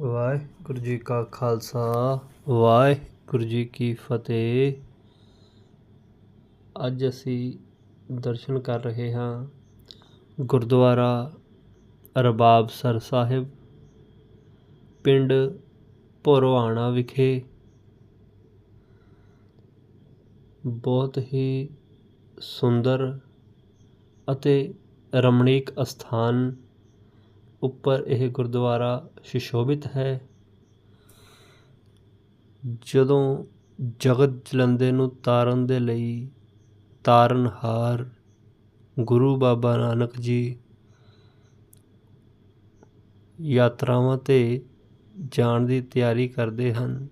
ਵਾਹਿਗੁਰੂ ਜੀ ਕਾ ਖਾਲਸਾ, ਵਾਹਿਗੁਰੂ ਜੀ ਕੀ ਫਤਿਹ। ਅੱਜ ਅਸੀਂ ਦਰਸ਼ਨ ਕਰ ਰਹੇ ਹਾਂ ਗੁਰਦੁਆਰਾ ਰਬਾਬ ਸਰ ਸਾਹਿਬ, ਪਿੰਡ ਭੋਰਵਾਣਾ ਵਿਖੇ। ਬਹੁਤ ਹੀ ਸੁੰਦਰ ਅਤੇ ਰਮਣੀਕ ਅਸਥਾਨ ਉੱਪਰ ਇਹ ਗੁਰਦੁਆਰਾ ਸੁਸ਼ੋਭਿਤ ਹੈ। ਜਦੋਂ ਜਗਤ ਜਲੰਦੇ ਨੂੰ ਤਾਰਨ ਦੇ ਲਈ ਤਾਰਨਹਾਰ ਗੁਰੂ ਬਾਬਾ ਨਾਨਕ ਜੀ ਯਾਤਰਾਵਾਂ 'ਤੇ ਜਾਣ ਦੀ ਤਿਆਰੀ ਕਰਦੇ ਹਨ,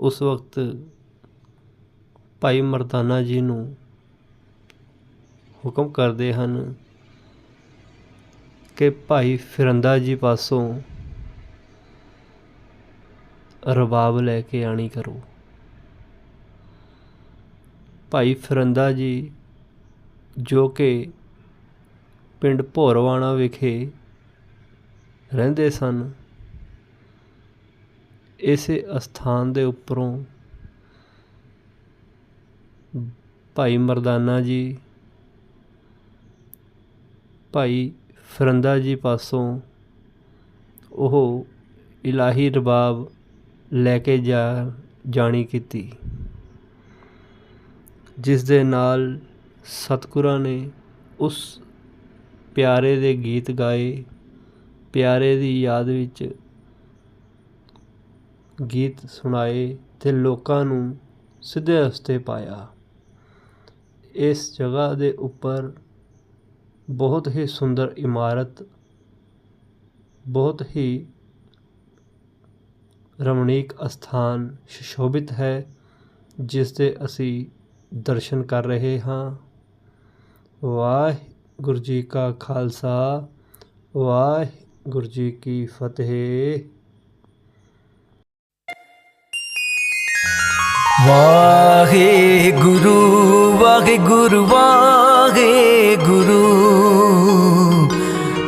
ਉਸ ਵਕਤ ਭਾਈ ਮਰਦਾਨਾ ਜੀ ਨੂੰ ਹੁਕਮ ਕਰਦੇ ਹਨ ਕਿ ਭਾਈ ਫਿਰੰਦਾ ਜੀ ਪਾਸੋਂ ਰਬਾਬ ਲੈ ਕੇ ਆਣੀ ਕਰੋ। ਭਾਈ ਫਿਰੰਦਾ ਜੀ ਜੋ ਕਿ ਪਿੰਡ ਭੋਰਵਾਣਾ ਵਿਖੇ ਰਹਿੰਦੇ ਸਨ, ਇਸੇ ਅਸਥਾਨ ਦੇ ਉੱਪਰੋਂ ਭਾਈ ਮਰਦਾਨਾ ਜੀ, ਭਾਈ ਫਰੰਦਾ ਜੀ ਪਾਸੋਂ ਉਹ ਇਲਾਹੀ ਰਬਾਬ ਲੈ ਕੇ ਜਾ ਜਾਣੀ ਕੀਤੀ, ਜਿਸ ਦੇ ਨਾਲ ਸਤਿਗੁਰਾਂ ਨੇ ਉਸ ਪਿਆਰੇ ਦੇ ਗੀਤ ਗਾਏ। ਪਿਆਰੇ ਦੀ ਯਾਦ ਵਿੱਚ ਗੀਤ ਸੁਣਾਏ ਤੇ ਲੋਕਾਂ ਨੂੰ ਸਿੱਧੇ ਰਸਤੇ ਪਾਇਆ। ਇਸ ਜਗ੍ਹਾ ਦੇ ਉੱਪਰ ਬਹੁਤ ਹੀ ਸੁੰਦਰ ਇਮਾਰਤ ਬਹੁਤ ਹੀ ਰਮਣੀਕ ਅਸਥਾਨ ਸੁਸ਼ੋਭਿਤ ਹੈ ਜਿਸ ਦੇ ਅਸੀਂ ਦਰਸ਼ਨ ਕਰ ਰਹੇ ਹਾਂ ਵਾਹਿਗੁਰੂ ਜੀ ਕਾ ਖਾਲਸਾ ਵਾਹਿਗੁਰੂ ਜੀ ਕੀ ਫਤਿਹ ਵਾਹਿਗੁਰੂ ਵਾਹਿਗੁਰੂ ਵਾਹਿਗੁਰੂ ਵਾਹਿਗੁਰੂ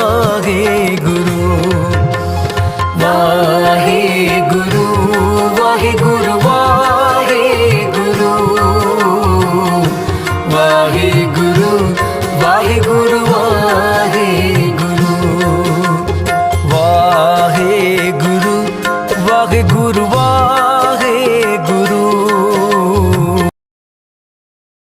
লাগে